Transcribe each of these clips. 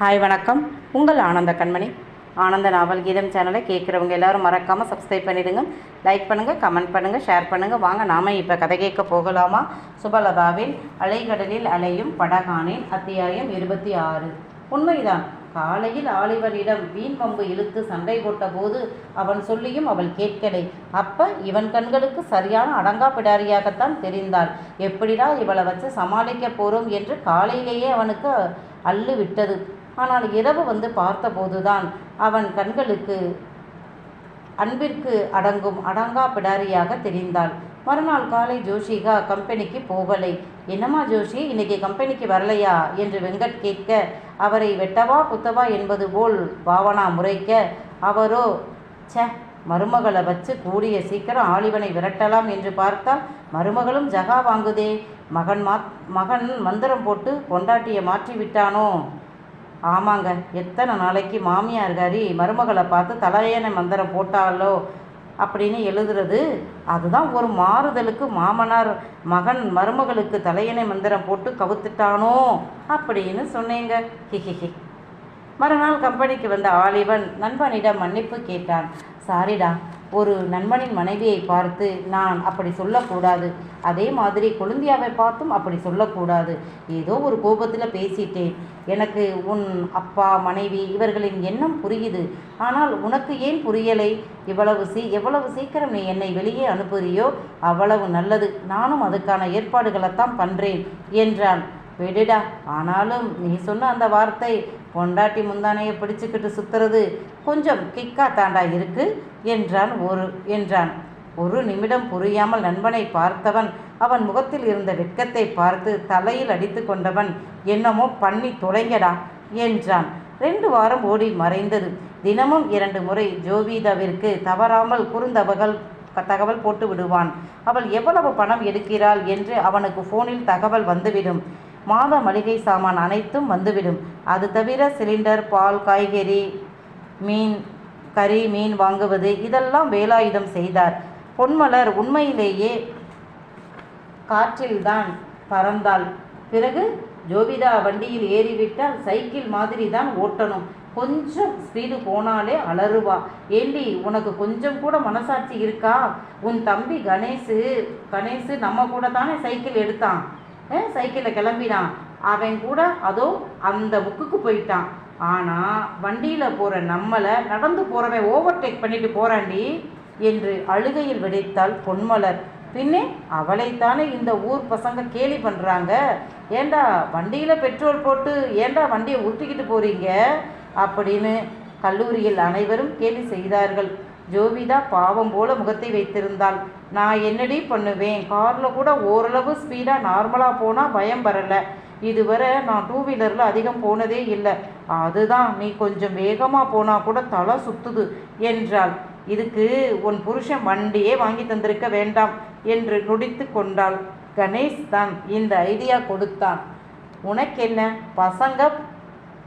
Hi வணக்கம். உங்கள் ஆனந்த கண்மணி. ஆனந்த நாவல் கீதம் சேனலை கேட்குறவங்க எல்லாரும் மறக்காமல் சப்ஸ்கிரைப் பண்ணிடுங்க. லைக் பண்ணுங்கள் கமெண்ட் பண்ணுங்கள் ஷேர் பண்ணுங்கள் வாங்க நாம இப்போ கதை கேட்க போகலாமா? சுபலதாவில் அலைகடலில் அலையும் படகானின் அத்தியாயம் இருபத்தி ஆறு. உண்மைதான். காலையில் ஆலிவனிடம் வீண் இழுத்து சண்டை போட்டபோது அவன் சொல்லியும் அவள் கேட்கலை. அப்ப இவன் கண்களுக்கு சரியான அடங்கா பிடாரியாகத்தான் தெரிந்தாள். எப்படிடா இவளை வச்சு சமாளிக்க போறோம் என்று காலையிலேயே அவனுக்கு அள்ளு விட்டது ஆனால் இரவு வந்து பார்த்தபோதுதான் அவன் கண்களுக்கு அன்பிற்கு அடங்கும் அடங்கா பிடாரியாக தெரிந்தாள். மறுநாள் காலை ஜோஷிகா கம்பெனிக்கு போகலை. என்னம்மா ஜோஷி இன்னைக்கு கம்பெனிக்கு வரலையா? என்று வெங்கட் கேட்க அவரை வெட்டவா குத்தவா என்பது போல் பாவனா முறைக்க அவரோ ச மருமகளை வச்சு கூடிய சீக்கிரம் ஆளிவனை விரட்டலாம் என்று பார்த்தால் மருமகளும் ஜகா வாங்குதே. மகன் மா மகன் மந்திரம் போட்டு கொண்டாட்டியை மாற்றி விட்டானோ ஆமாங்க. எத்தனை நாளைக்கு மாமியார்காரி மருமகளை பார்த்து தலையணை மந்திரம் போட்டாலோ அப்படின்னு எழுதுறது. அதுதான் ஒரு மாறுதலுக்கு மாமனார் மகன் மருமகளுக்கு தலையணை மந்திரம் போட்டு கவுத்துட்டானோ அப்படின்னு சொன்னேங்க. ஹிஹிஹி. மறுநாள் கம்பெனிக்கு வந்த ஆலிவன் நண்பனிடம் மன்னிப்பு கேட்டான். சாரிடா ஒரு நண்பனின் மனைவியை பார்த்து நான் அப்படி சொல்லக்கூடாது. அதே மாதிரி கொழுந்தியாவை பார்த்தும் அப்படி சொல்லக்கூடாது. ஏதோ ஒரு கோபத்தில் பேசிட்டேன். எனக்கு உன் அப்பா மனைவி இவர்களின் எண்ணம் புரியுது. ஆனால் உனக்கு ஏன் புரியலை? இவ்வளவு சீ எவ்வளவு சீக்கிரம் நீ என்னை வெளியே அனுப்புறியோ அவ்வளவு நல்லது. நானும் அதுக்கான ஏற்பாடுகளைத்தான் பண்ணுறேன் என்றான். விடுடா. ஆனாலும் நீ சொன்ன அந்த வார்த்தை பொண்டாட்டி முந்தானையை பிடிச்சுக்கிட்டு சுத்துறது கொஞ்சம் கிக்கா தாண்டா இருக்கு என்றான் ஒரு என்றான். ஒரு நிமிடம் புரியாமல் நண்பனை பார்த்தவன் அவன் முகத்தில் இருந்த வெட்கத்தை பார்த்து தலையில் அடித்து கொண்டவன் என்னமோ பண்ணி தொலைங்கடா என்றான். ரெண்டு வாரம் ஓடி மறைந்தது. தினமும் இரண்டு முறை ஜோவிதாவிற்கு தவறாமல் குறுந்தவகள் தகவல் போட்டு விடுவான். அவள் எவ்வளவு பணம் எடுக்கிறாள்? என்று அவனுக்கு ஃபோனில் தகவல் வந்துவிடும். மாத மளிகை சாமான் அனைத்தும் வந்துவிடும். அது தவிர சிலிண்டர் பால் காய்கறி மீன் கறி மீன் வாங்குவது இதெல்லாம் வேலாயுதம் செய்தார். பொன்மலர் உண்மையிலேயே காற்றில்தான் பறந்தாள். பிறகு ஜோவிதா வண்டியில் ஏறிவிட்டால் சைக்கிள் மாதிரி தான் ஓட்டணும். கொஞ்சம் ஸ்பீடு போனாலே அலறுவா. ஏண்டி உனக்கு கொஞ்சம் கூட மனசாட்சி இருக்கா? உன் தம்பி கணேஷு கணேஷு நம்ம கூட தானே சைக்கிள் எடுத்தான். சைக்கிளில் கிளம்பினான்? அவன் கூட அதோ அந்த புக்குக்கு போயிட்டான். ஆனால் வண்டியில் போகிற நம்மளை நடந்து போகிறவன் ஓவர்டேக் பண்ணிட்டு போகிறாண்டி என்று அழுகையில் வெடித்தாள் பொன்மலர். பின்னே அவளைத்தானே இந்த ஊர் பசங்க கேலி பண்ணுறாங்க ஏண்டா வண்டியில் பெட்ரோல் போட்டு ஏண்டா வண்டியை உருட்டிக்கிட்டு போகிறீங்க அப்படின்னு கல்லூரியில் அனைவரும் கேலி செய்தார்கள். ஜோவிதா பாவம் போல முகத்தை வைத்திருந்தாள். நான் என்னடி பண்ணுவேன்? காரில் கூட ஓரளவு ஸ்பீடாக நார்மலாக போனால் பயம் வரலை. இதுவரை நான் டூ வீலரில் அதிகம் போனதே இல்லை. அதுதான் நீ கொஞ்சம் வேகமாக போனால் கூட தலை சுத்துது என்றாள். இதுக்கு உன் புருஷன் வண்டியே வாங்கி தந்திருக்க வேண்டாம் என்று நொடித்து கொண்டாள். கணேஷ் தான் இந்த ஐடியா கொடுத்தான். உனக்கென்ன? பசங்க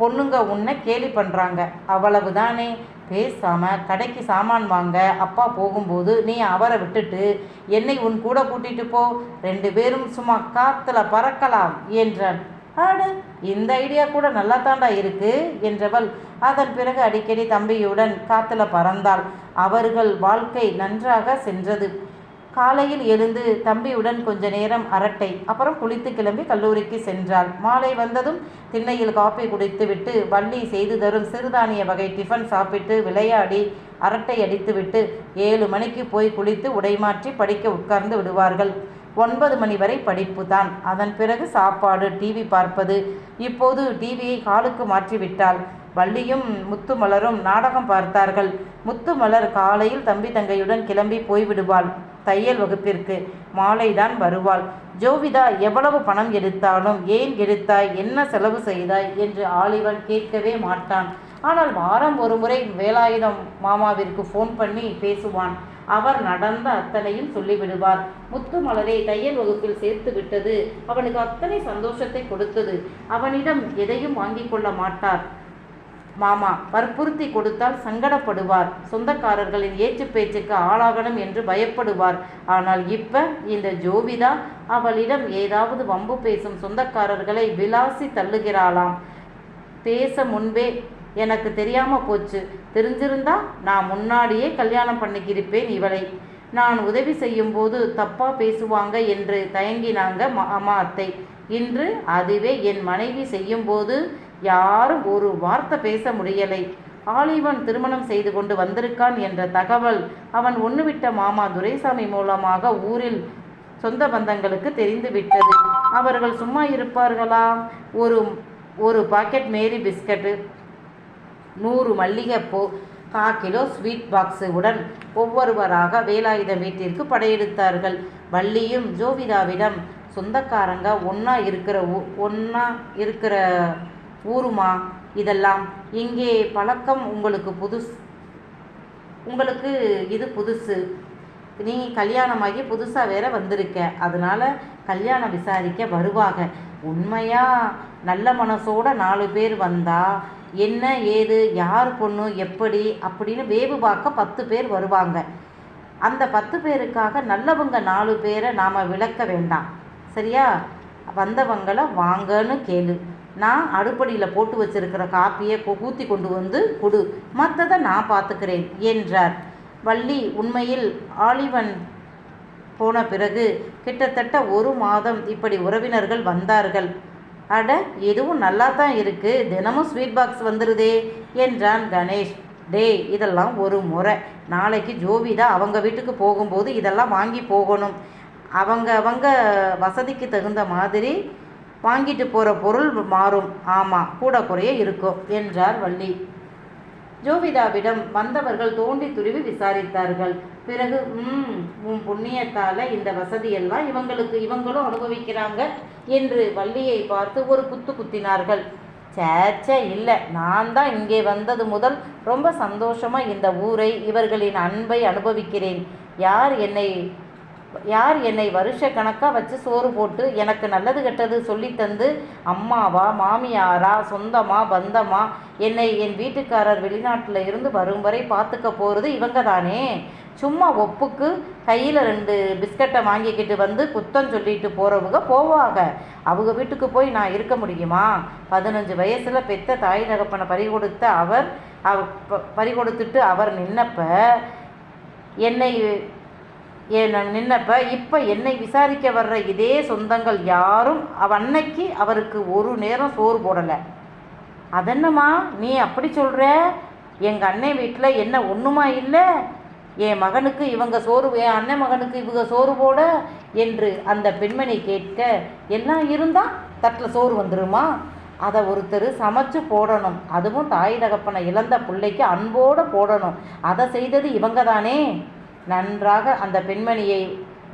பொண்ணுங்க உன்னை கேலி பண்ணுறாங்க அவ்வளவுதானே? பேசாமல் கடைக்கு சாமான் வாங்க அப்பா போகும்போது நீ அவரை விட்டுட்டு என்னை உன் கூட கூட்டிட்டு போ ரெண்டு பேரும் சும்மா காத்துல பறக்கலாம் என்றான். ஆடு இந்த ஐடியா கூட நல்லா தாண்டா இருக்கு என்றவள் அதன் பிறகு அடிக்கடி தம்பியுடன் காத்துல பறந்தாள். அவர்கள் வாழ்க்கை நன்றாக சென்றது. காலையில் எழுந்து தம்பியுடன் கொஞ்ச நேரம் அரட்டை அப்புறம் குளித்து கிளம்பி கல்லூரிக்கு சென்றாள். மாலை வந்ததும் திண்ணையில் காப்பி குடித்துவிட்டு வள்ளி செய்து தரும் சிறுதானிய வகை டிஃபன் சாப்பிட்டு விளையாடி அரட்டை அடித்துவிட்டு ஏழு மணிக்கு போய் குளித்து உடைமாற்றி படிக்க உட்கார்ந்து விடுவார்கள். ஒன்பது மணி வரை படிப்பு தான். அதன் பிறகு சாப்பாடு டிவி பார்ப்பது. இப்போது டிவியை காலுக்கு மாற்றிவிட்டாள். வள்ளியும் முத்துமலரும் நாடகம் பார்த்தார்கள். முத்துமலர் காலையில் தம்பி தங்கையுடன் கிளம்பி போய்விடுவாள். தையல் வகுப்பிற்கு மாலைதான் வருவாள். ஜோவிதா எவ்வளவு பணம் எடுத்தாலும் ஏன் எடுத்தாய்? என்ன செலவு செய்தாய்? என்று ஆலிவன் கேட்கவே மாட்டான். ஆனால் வாரம் ஒரு முறை வேலாயுதம் மாமாவிற்கு ஃபோன் பண்ணி பேசுவான். அவர் நடந்த அத்தனையும் சொல்லிவிடுவார். முத்து மலரை தையல் வகுப்பில் சேர்த்து விட்டது. அவனுக்கு அத்தனை சந்தோஷத்தை கொடுத்தது. அவனிடம் எதையும் வாங்கிக் கொள்ள மாட்டார். மாமா வற்புறுத்தி கொடுத்தால் சங்கடப்படுவார். சொந்தக்காரர்களின் ஏச்சு பேச்சுக்கு ஆளாகணும் என்று பயப்படுவார். ஆனால் இப்ப இந்த ஜோவிதா அவளிடம் ஏதாவது வம்பு பேசும் சொந்தக்காரர்களை விலாசி தள்ளுகிறாளாம். பேச முன்பே எனக்கு தெரியாம போச்சு. தெரிஞ்சிருந்தா நான் முன்னாடியே கல்யாணம் பண்ணிக்கிருப்பேன் இவளை. நான் உதவி செய்யும்போது தப்பா பேசுவாங்க என்று தயங்கினாங்க மாமா அத்தை. இன்று அதுவே என் மனைவி செய்யும்போது யாரும் ஒரு வார்த்தை பேச முடியலை. ஆலிவன் திருமணம் செய்து கொண்டு வந்திருக்கான் என்ற தகவல் அவன் ஒன்றுவிட்ட மாமா துரைசாமி மூலமாக ஊரில் சொந்த பந்தங்களுக்கு தெரிந்துவிட்டது. அவர்கள் சும்மா இருப்பார்களா? ஒரு ஒரு பாக்கெட் மேரி பிஸ்கட்டு நூறு மல்லிகைப்பூ கா கிலோ ஸ்வீட் பாக்ஸு உடன் ஒவ்வொருவராக வேலாயுதம் வீட்டிற்கு படையெடுத்தார்கள். வள்ளியும் ஜோவிதாவிடம் சொந்தக்காரங்க ஒன்றா இருக்கிற ஒன்றா இருக்கிற ஊருமா இதெல்லாம் இங்கே பழக்கம் உங்களுக்கு புதுசு? உங்களுக்கு இது புதுசு. நீ கல்யாணமாகி புதுசாக வேற வந்திருக்க. அதனால் கல்யாணம் விசாரிக்க வருவாங்க உண்மையாக நல்ல மனசோட நாலு பேர் வந்தால் என்ன ஏது யார் பொண்ணு எப்படி அப்படின்னு வேவு பார்க்க பத்து பேர் வருவாங்க. அந்த பத்து பேருக்காக நல்லவங்க நாலு பேரை நாம் விளக்க வேண்டாம். சரியா? வந்தவங்களை வாங்கன்னு கேளு. நான் அடுப்படியில் போட்டு வச்சிருக்கிற காப்பியை ஊற்றி கொண்டு வந்து கொடு. மற்றதை நான் பார்த்துக்கிறேன் என்றார். வள்ளி உண்மையில் ஆலிவன் போன பிறகு கிட்டத்தட்ட ஒரு மாதம் இப்படி உறவினர்கள் வந்தார்கள். அட எதுவும் நல்லா தான் இருக்குது தினமும் ஸ்வீட் பாக்ஸ் வந்துருதே என்றான் கணேஷ். டே இதெல்லாம் ஒரு முறை. நாளைக்கு ஜோபிதா அவங்க வீட்டுக்கு போகும்போது இதெல்லாம் வாங்கி போகணும். அவங்க அவங்க வசதிக்கு தகுந்த மாதிரி வாங்கிட்டு போகிற பொருள் மாறும். ஆமாம் கூட குறைய இருக்கும் என்றார் வள்ளி. ஜோவிதாவிடம் வந்தவர்கள் தோண்டி துருவி விசாரித்தார்கள். பிறகு ம் உன் புண்ணியத்தால் இந்த வசதியெல்லாம் இவங்களுக்கு இவங்களும் அனுபவிக்கிறாங்க என்று வள்ளியை பார்த்து ஒரு குத்து குத்தினார்கள். சேச்சே இல்லை நான் தான் இங்கே வந்தது முதல் ரொம்ப சந்தோஷமாக இந்த ஊரை இவர்களின் அன்பை அனுபவிக்கிறேன். யார் என்னை யார் என்னை வருஷ கணக்காக வச்சு சோறு போட்டு எனக்கு நல்லது கெட்டது சொல்லித் தந்து அம்மாவா மாமியாரா சொந்தமா பந்தமா என்னை என் வீட்டுக்காரர் வெளிநாட்டில் இருந்து வரும் வரை பார்த்துக்க போகிறது இவங்க தானே? சும்மா ஒப்புக்கு கையில் ரெண்டு பிஸ்கட்டை வாங்கிக்கிட்டு வந்து குத்தம் சொல்லிட்டு போகிறவங்க போவாங்க. அவங்க வீட்டுக்கு போய் நான் இருக்க முடியுமா? பதினஞ்சு வயசில் பெத்த தாய் தகப்பனை பறி கொடுத்த அவர் அவ ப- பறி கொடுத்துட்டு அவர் நின்னப்ப என்னை நின்னப்ப இப்போ என்னை விசாரிக்க வர்ற இதே சொந்தங்கள் யாரும் அவ அன்னைக்கு அவருக்கு ஒரு நேரம் சோறு போடலை. அதென்னம்மா நீ அப்படி சொல்கிற எங்கள் அண்ணன் வீட்டில் என்ன ஒன்றுமா இல்லை? என் மகனுக்கு இவங்க சோறு என் அண்ணன் மகனுக்கு இவங்க சோறு போட என்று அந்த பெண்மணி கேட்க எல்லாம் இருந்தால் தட்டில் சோறு வந்துருமா? அதை ஒருத்தர் சமைச்சு போடணும். அதுவும் தாய் தகப்பனை இழந்த பிள்ளைக்கு அன்போடு போடணும். அதை செய்தது இவங்க தானே நன்றாக அந்த பெண்மணியை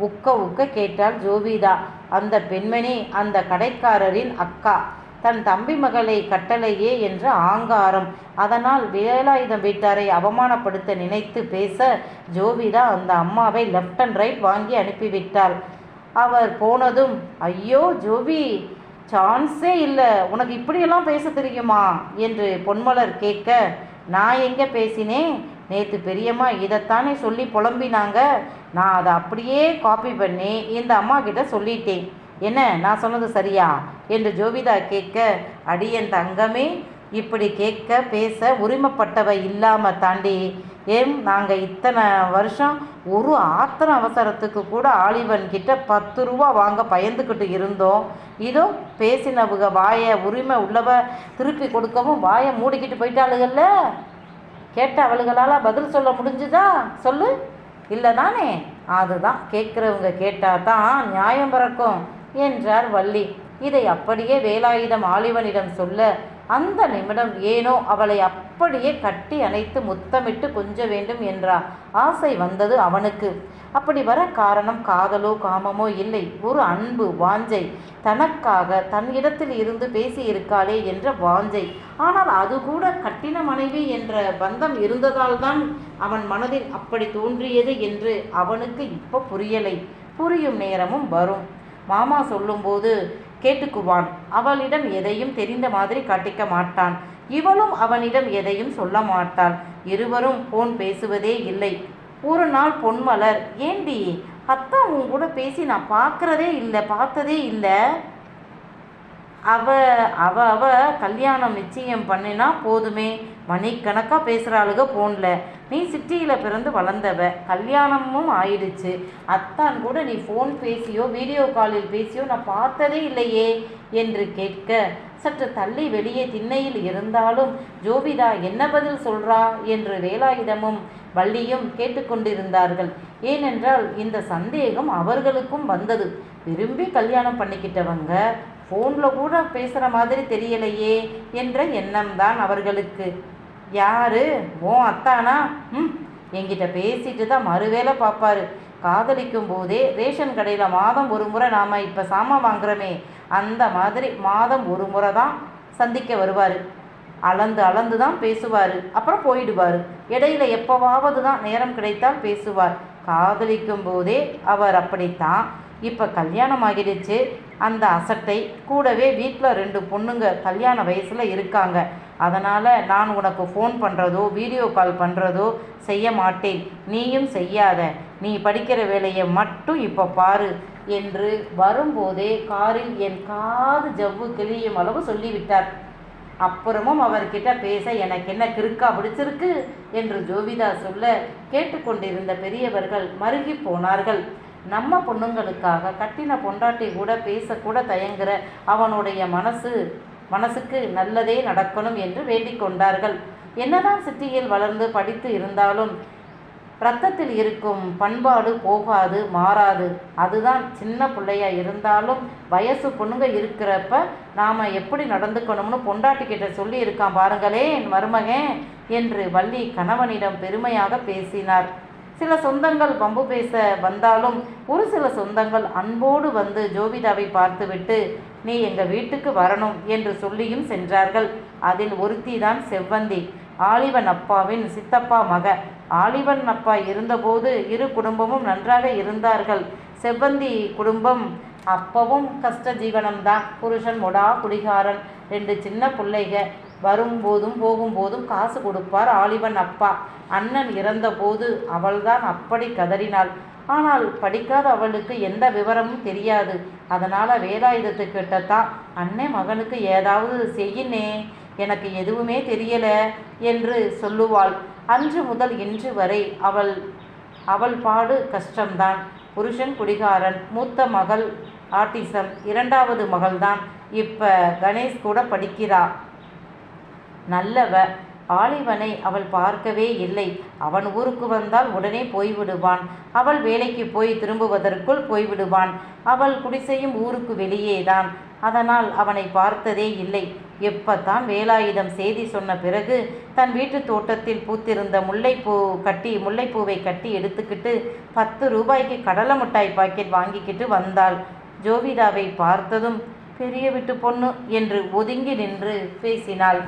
உக்க உக்க கேட்டாள் ஜோவிதா. அந்த பெண்மணி அந்த கடைக்காரரின் அக்கா. தன் தம்பி மகளை கட்டளையே என்ற ஆங்காரம். அதனால் வேலாயுதம் வீட்டாரை அவமானப்படுத்த நினைத்து பேச ஜோவிதா அந்த அம்மாவை லெஃப்ட் அண்ட் ரைட் வாங்கி அனுப்பிவிட்டாள். அவர் போனதும் ஐயோ ஜோவி சான்ஸே இல்லை. உனக்கு இப்படியெல்லாம் பேச தெரியுமா? என்று பொன்மலர் கேட்க நான் எங்கே பேசினேன்? நேற்று பெரியம்மா இதைத்தானே சொல்லி புலம்பினாங்க. நான் அதை அப்படியே காப்பி பண்ணி இந்த அம்மா கிட்ட சொல்லிட்டேன். என்ன நான் சொன்னது சரியா? என்று ஜோவிதா கேட்க அடியன் தங்கமே இப்படி கேட்க பேச உரிமைப்பட்டவ இல்லாமல் தாண்டி ஏன் நாங்கள் இத்தனை வருஷம் ஒரு ஆத்திரம் அவசரத்துக்கு கூட ஆலிவன் கிட்ட பத்து ரூபா வாங்க பயந்துக்கிட்டு இருந்தோம். இதோ பேசினவுக வாயை உரிமை உள்ளவ திருப்பி கொடுக்கவும் வாயை மூடிக்கிட்டு போயிட்டாளுகள்ல. கேட்ட அவளுகளால் பதில் சொல்ல முடிஞ்சுதா? சொல்லு. இல்லை தானே? அதுதான். கேட்குறவங்க கேட்டால் தான் நியாயம் பிறக்கும் என்றார் வள்ளி. இதை அப்படியே வேலாயுதம் ஆலிவனிடம் சொல்ல அந்த நிமிடம் ஏனோ அவளை அப்படியே கட்டி அணைத்து முத்தமிட்டு கொஞ்ச வேண்டும் என்ற ஆசை வந்தது அவனுக்கு. அப்படி வர காரணம் காதலோ காமமோ இல்லை. ஒரு அன்பு வாஞ்சை. தனக்காக தன் இடத்தில் இருந்து பேசி இருக்காளே என்ற வாஞ்சை. ஆனால் அது கூட கட்டின மனைவி என்ற பந்தம் இருந்ததால்தான் அவன் மனதில் அப்படி தோன்றியது என்று அவனுக்கு இப்போ புரியலை. புரியும் நேரமும் வரும். மாமா சொல்லும்போது கேட்டுக்குவான். அவளிடம் எதையும் தெரிந்த மாதிரி காட்டிக்க மாட்டான். இவளும் அவனிடம் எதையும் சொல்ல மாட்டாள். இருவரும் போன் பேசுவதே இல்லை. ஒரு நாள் பொன்மலர் ஏண்டி அத்தா உன் கூட பேசி நான் பார்க்கறதே இல்லை பார்த்ததே இல்லை? அவ அவ அவ கல்யாணம் நிச்சயம் பண்ணினா போதுமே. மணிக்கணக்காக பேசுகிறாளுக ஃபோனில் நீ சிட்டியில் பிறந்து வளர்ந்தவ. கல்யாணமும் ஆயிடுச்சு. அத்தான் கூட நீ ஃபோன் பேசியோ வீடியோ காலில் பேசியோ நான் பார்த்ததே இல்லையே என்று கேட்க சற்று தள்ளி வெளியே திண்ணையில் இருந்தாலும் ஜோபிதா என்ன பதில் சொல்றா என்று வேலாயுதமும் வள்ளியும் கேட்டுக்கொண்டிருந்தார்கள். ஏனென்றால் இந்த சந்தேகம் அவர்களுக்கும் வந்தது. விரும்பி கல்யாணம் பண்ணிக்கிட்டவங்க ஃபோனில் கூட பேசுகிற மாதிரி தெரியலையே என்ற எண்ணம் தான் அவர்களுக்கு. யாரு? ஓ அத்தானா? ம் என்கிட்ட பேசிட்டு தான் மறுவேளை பார்ப்பாரு காதலிக்கும் போதே ரேஷன் கடையில் மாதம் ஒரு முறை நாம் இப்போ சாமான் வாங்குறோமே அந்த மாதிரி மாதம் ஒரு முறை தான் சந்திக்க வருவார். அளந்து அளந்து தான் பேசுவார். அப்புறம் போயிடுவார். இடையில எப்போவாவது தான் நேரம் கிடைத்தால் பேசுவார். காதலிக்கும் போதே அவர் அப்படித்தான் இப்போ கல்யாணம் ஆகிடுச்சு. அந்த அசட்டை கூடவே வீட்டில் ரெண்டு பொண்ணுங்க கல்யாண வயசில் இருக்காங்க. அதனால் நான் உனக்கு ஃபோன் பண்ணுறதோ வீடியோ கால் பண்ணுறதோ செய்ய மாட்டேன். நீயும் செய்யாத. நீ படிக்கிற வேலையை மட்டும் இப்போ பாரு என்று வரும்போதே காரில் என் காது ஜவ்வு கிளியும் அளவு சொல்லிவிட்டார். அப்புறமும் அவர்கிட்ட பேச எனக்கு என்ன கிறுக்கா பிடிச்சிருக்கு? என்று ஜோவிதா சொல்ல கேட்டுக்கொண்டிருந்த பெரியவர்கள் மருகி போனார்கள். நம்ம பொண்ணுங்களுக்காக கட்டின பொண்டாட்டி கூட பேசக்கூட தயங்குற அவனுடைய மனசு மனசுக்கு நல்லதே நடக்கணும் என்று வேண்டிக் கொண்டார்கள். என்னதான் சிட்டியில் வளர்ந்து படித்து இருந்தாலும் ரத்தத்தில் இருக்கும் பண்பாடு போகாது மாறாது. அதுதான் சின்ன பிள்ளையா இருந்தாலும் வயசு பொண்ணுங்க இருக்கிறப்ப நாம் எப்படி நடந்துக்கணும்னு பொண்டாட்டி கிட்ட சொல்லி இருக்கான் பாருங்களேன் மருமகன் என்று வள்ளி கணவனிடம் பெருமையாக பேசினார். சில சொந்தங்கள் பம்பு பேச வந்தாலும் ஒரு சில சொந்தங்கள் அன்போடு வந்து ஜோபிதாவை பார்த்துவிட்டு நீ எங்கள் வீட்டுக்கு வரணும் என்று சொல்லியும் சென்றார்கள். அதில் ஒருத்தி தான் செவ்வந்தி. ஆலிவன் அப்பாவின் சித்தப்பா மக. ஆலிவன் அப்பா இருந்தபோது இரு குடும்பமும் நன்றாக இருந்தார்கள். செவ்வந்தி குடும்பம் அப்பவும் கஷ்ட ஜீவனம்தான். புருஷன் மொடா குடிகாரன். ரெண்டு சின்ன பிள்ளைக. வரும்போதும் போகும்போதும் காசு கொடுப்பார் ஆலிவன் அப்பா. அண்ணன் இறந்தபோது அவள்தான் அப்படி கதறினாள். ஆனால் படிக்காத அவளுக்கு எந்த விவரமும் தெரியாது. அதனால் வேலாயுதத்துக்கிட்ட தான் அண்ணே மகனுக்கு ஏதாவது செய்யினே எனக்கு எதுவுமே தெரியல என்று சொல்லுவாள். அன்று முதல் இன்று வரை அவள் அவள் பாடு கஷ்டம்தான். புருஷன் குடிகாரன் மூத்த மகள் ஆட்டிசம் இரண்டாவது மகள்தான். இப்போ கணேஷ் கூட படிக்கிறா. நல்லவ ஆலிவனை அவள் பார்க்கவே இல்லை. அவன் ஊருக்கு வந்தால் உடனே போய்விடுவான். அவள் வேலைக்கு போய் திரும்புவதற்குள் போய்விடுவான். அவள் குடிசையும் ஊருக்கு வெளியேதான். அதனால் அவனை பார்த்ததே இல்லை. எப்பத்தான் வேலாயுதம் செய்தி சொன்ன பிறகு தன் வீட்டு தோட்டத்தில் பூத்திருந்த முல்லைப்பூ கட்டி முல்லைப்பூவை கட்டி எடுத்துக்கிட்டு பத்து ரூபாய்க்கு கடலை மிட்டாய் பாக்கெட் வாங்கிக்கிட்டு வந்தாள். ஜோவிதாவை பார்த்ததும் பெரிய விட்டு பொண்ணு என்று ஒதுங்கி நின்று பேசினாள்.